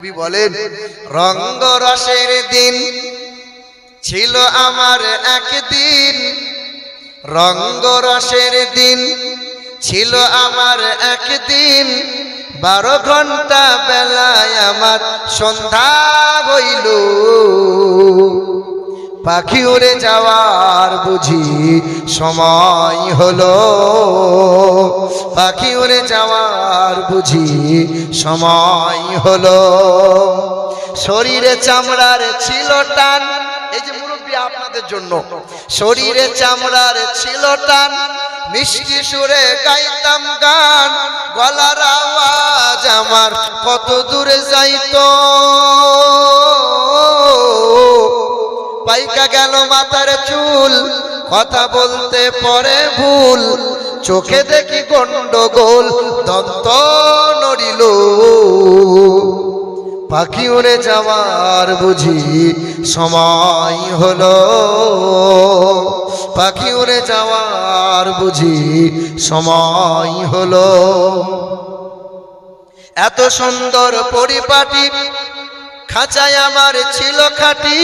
কবি বলেন রঙ্গ রসের দিন ছিল আমার একদিন। রঙ্গ রসের দিন ছিল আমার একদিন। বারো ঘণ্টা বেলায় আমার সন্ধ্যা হইল। পাখি উড়ে যাওয়ার বুঝি সময় হলো। পাখি উড়ে যাওয়ার বুঝি সময় হলো। শরীরে চামড়ার ছিল টান, এই যে মুরব্বী আপনাদের জন্য। শরীরে চামড়ার ছিল টান, মিষ্টি সুরে গাইতাম গান, গলার আওয়াজ আমার কত দূরে যাইতো। পাইকা গেল মাথার চুল, কথা বলতে পরে ভুল, চোখে দেখি গন্ডগোল, দন্ত নড়িল। পাখি উড়ে যাওয়ার বুঝি সময় হলো। পাখি উড়ে যাওয়ার বুঝি সময় হলো। এত সুন্দর পরিপাটি, খাঁচায় আমার ছিল খাটি।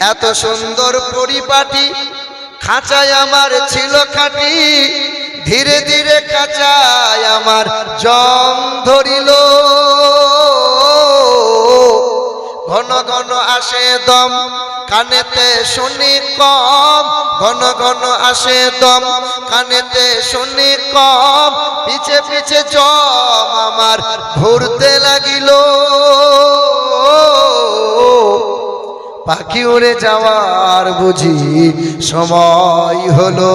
এত সুন্দর পরিপাটি, খাঁচায় আমার ছিল খাটি, ধীরে ধীরে খাঁচায় আমার জং ধরিল। ঘন ঘন আসে দম, কানেতে শুনি কম। ঘন ঘন আসে দম, কানেতে শুনি কম। পিছে পিছে জম আমার ঘুরতে লাগিল। পাখি উড়ে যাওয়ার বুঝি সময় হলো।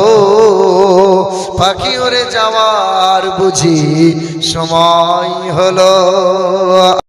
পাখি উড়ে যাওয়ার বুঝি সময় হলো।